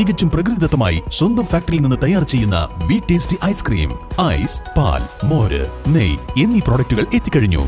തികച്ചും പ്രകൃതിദത്തമായി സ്വന്തം ഫാക്ടറിയിൽ നിന്ന് തയ്യാർ ചെയ്യുന്ന വി ടേസ്റ്റി ഐസ്ക്രീം ഐസ് പാൽ മോര് നെയ് എന്നീ പ്രോഡക്റ്റുകൾ എത്തിക്കഴിഞ്ഞു.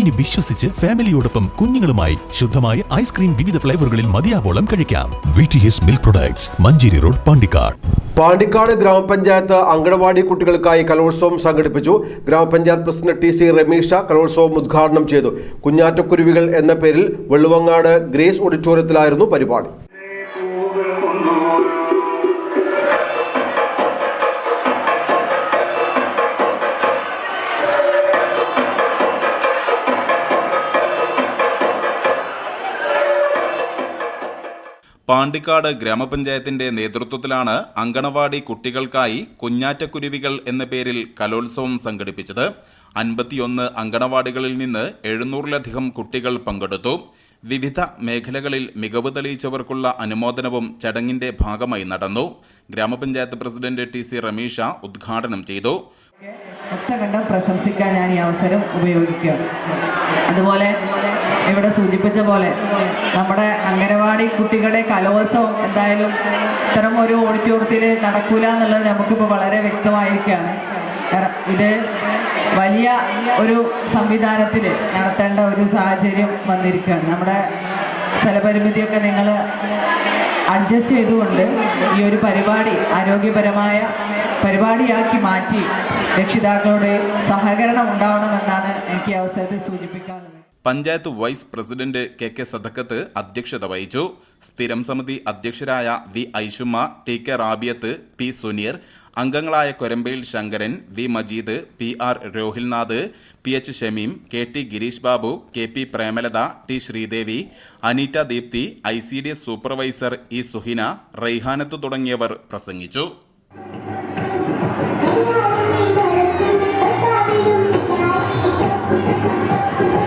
ഇനി വിശ്വസിച്ച് ഫാമിലിയോടൊപ്പം കുഞ്ഞുങ്ങളുമായി ശുദ്ധമായ ഐസ്ക്രീം വിവിധ ഫ്ലേവറുകളിൽ മതിയാവോളം കഴിക്കാം. V T S milk products Manjeri road Pandikkad. Pandikkad ഗ്രാമപഞ്ചായത്ത് അങ്കണവാടി കുട്ടികൾക്കായി കലോത്സവം സംഘടിപ്പിച്ചു. ഗ്രാമപഞ്ചായത്ത് പ്രസിഡന്റ് ടി സി രമീഷ കലോത്സവം ഉദ്ഘാടനം ചെയ്തു. കുഞ്ഞാറ്റക്കുരുവികൾ എന്ന പേരിൽ വെള്ളുവങ്ങാട് ഗ്രേസ് ഓഡിറ്റോറിയത്തിലായിരുന്നു പരിപാടി. പാണ്ടിക്കാട് ഗ്രാമപഞ്ചായത്തിന്റെ നേതൃത്വത്തിലാണ് അങ്കണവാടി കുട്ടികൾക്കായി കുഞ്ഞാറ്റക്കുരുവികൾ എന്ന പേരിൽ കലോത്സവം സംഘടിപ്പിച്ചത്. അൻപത്തിയൊന്ന് അങ്കണവാടികളിൽ നിന്ന് എഴുന്നൂറിലധികം കുട്ടികൾ പങ്കെടുത്തു. വിവിധ മേഖലകളിൽ മികവ് തെളിയിച്ചവർക്കുള്ള അനുമോദനവും ചടങ്ങിന്റെ ഭാഗമായി നടന്നു. ഗ്രാമപഞ്ചായത്ത് പ്രസിഡന്റ് ടി സി റമീഷ ഉദ്ഘാടനം ചെയ്തു. ഒറ്റകണ്ഠം പ്രശംസിക്കാൻ ഞാൻ ഈ അവസരം ഉപയോഗിക്കുക അതുപോലെ ഇവിടെ സൂചിപ്പിച്ച പോലെ നമ്മുടെ അംഗനവാടി കുട്ടികളുടെ കലോത്സവം എന്തായാലും ഇത്തരം ഒരു ഓഡിറ്റോറിയത്തിൽ നടക്കൂല എന്നുള്ളത് നമുക്കിപ്പോൾ വളരെ വ്യക്തമായിരിക്കുകയാണ്. ഇത് വലിയ ഒരു സംവിധാനത്തിൽ നടത്തേണ്ട ഒരു സാഹചര്യം വന്നിരിക്കുകയാണ്. നമ്മുടെ സ്ഥലപരിമിതിയൊക്കെ നിങ്ങൾ അഡ്ജസ്റ്റ് ചെയ്തുകൊണ്ട് ഈ ഒരു പരിപാടി ആരോഗ്യപരമായ പരിപാടിയാക്കി മാറ്റി രക്ഷിതാക്കളുടെ സഹകരണം ഉണ്ടാവണമെന്നാണ് എനിക്ക് അവസരത്തിൽ സൂചിപ്പിക്കാനുള്ളത്. Panchayat vice president K K Sadakkath അധ്യക്ഷത വഹിച്ചു. സ്ഥിരം സമിതി അധ്യക്ഷരായ V Aishumma T K Rabiyath P Suneer അംഗങ്ങളായ Korambayil Sankaran V Majeed P R Rohilnath P H Shameem K T Girish Babu K P Premalatha T Sreedevi Aneeta Deepthi I C D S supervisor E Suhina Raihanath തുടങ്ങിയവർ പ്രസംഗിച്ചു.